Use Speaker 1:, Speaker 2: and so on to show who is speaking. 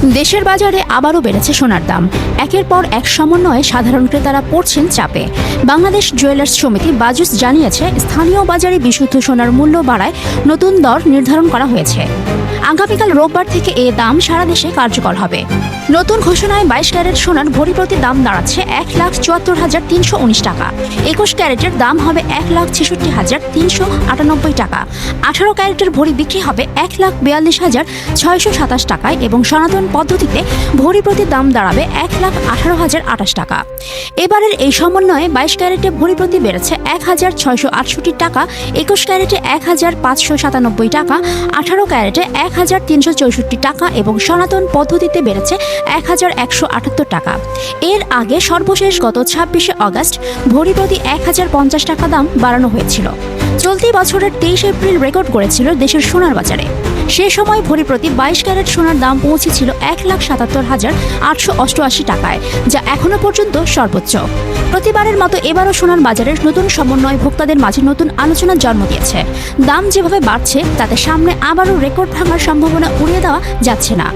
Speaker 1: দেশের বাজারে আবারও বেড়েছে সোনার দাম। একের পর এক সমন্বয়ে সাধারণ ক্রেতারা পড়ছেন চাপে। বাংলাদেশ জুয়েলার্স সমিতি বাজুস জানিয়েছে, স্থানীয় বাজারে বিশুদ্ধ সোনার মূল্য বাড়ায় নতুন দর নির্ধারণ করা হয়েছে। আগামীকাল রোববার থেকে এ দাম সারা দেশে কার্যকর হবে। নতুন ঘোষণায় বাইশ ক্যারেট সোনার ভরি প্রতি দাম দাঁড়াচ্ছে এক লাখ চুয়াত্তর হাজার তিনশো উনিশ টাকা। একুশ ক্যারেটের দাম হবে এক লাখ ছেষট্টি হাজার তিনশো আটানব্বই টাকা। আঠারো ক্যারেটের ভরি বিক্রি হবে এক লাখ বিয়াল্লিশ হাজার ছয়শো সাতাশ টাকায় এবং সনাতন পদ্ধতিতে ভরি প্রতি দাম দাঁড়াবে এক লাখ আঠারো হাজার আঠাশ টাকা। এবারের এই সমন্বয়ে বাইশ ক্যারেটে ভরি প্রতি বেড়েছে এক হাজার ছয়শো আটষট্টি টাকা, একুশ ক্যারেটে এক হাজার পাঁচশো সাতানব্বই টাকা, আঠারো ক্যারেটে এক হাজার তিনশো চৌষট্টি টাকা এবং সনাতন পদ্ধতিতে বেড়েছে এক হাজার একশো আটাত্তর টাকা। এর আগে সর্বশেষ গত ছাব্বিশে অগস্ট ভরি প্রতি এক হাজার পঞ্চাশ টাকা দাম বাড়ানো হয়েছিল। চলতি বছরের তেইশ এপ্রিল রেকর্ড করেছিল দেশের সোনার বাজারে। সে সময় ভরি প্রতি বাইশ ক্যারেট সোনার দাম পৌঁছেছিল এক লাখ সাতাত্তর হাজার আটশো অষ্টআশি টাকায়, যা এখনও পর্যন্ত সর্বোচ্চ। প্রতিবারের মতো এবারও সোনার বাজারের নতুন সমন্বয় ভোক্তাদের মাঝে নতুন আলোচনার জন্ম দিয়েছে। দাম যেভাবে বাড়ছে, তাতে সামনে আবারও রেকর্ড ভাঙার সম্ভাবনা উড়িয়ে দেওয়া যাচ্ছে না।